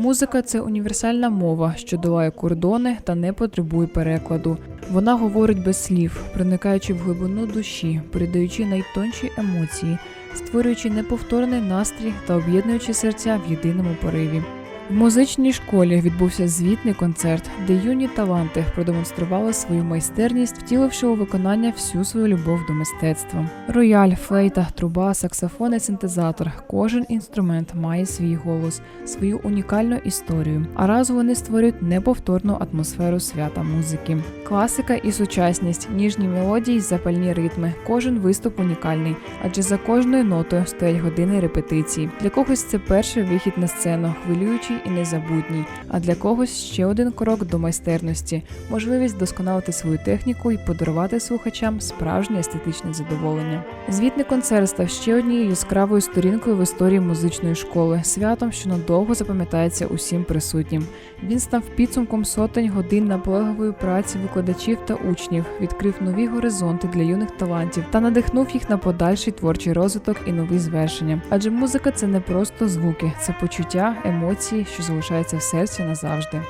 Музика це універсальна мова, що долає кордони та не потребує перекладу. Вона говорить без слів, проникаючи в глибину душі, передаючи найтонші емоції, створюючи неповторний настрій та об'єднуючи серця в єдиному пориві. В музичній школі відбувся звітний концерт, де юні таланти продемонстрували свою майстерність, втіливши у виконання всю свою любов до мистецтва. Рояль, флейта, труба, саксофон і синтезатор. Кожен інструмент має свій голос, свою унікальну історію. А разом вони створюють неповторну атмосферу свята музики. Класика і сучасність, ніжні мелодії, запальні ритми. Кожен виступ унікальний, адже за кожною нотою стоять години репетицій. Для когось це перший вихід на сцену, хвилюючий і незабутній. А для когось ще один крок до майстерності, можливість досконалити свою техніку і подарувати слухачам справжнє естетичне задоволення. Звітний концерт став ще однією яскравою сторінкою в історії музичної школи, святом, що надовго запам'ятається усім присутнім. Він став підсумком сотень годин наполегливої праці викладачів та учнів, відкрив нові горизонти для юних талантів та надихнув їх на подальший творчий розвиток і нові звершення. Адже музика це не просто звуки, це почуття, емоції, що залишається в серці назавжди.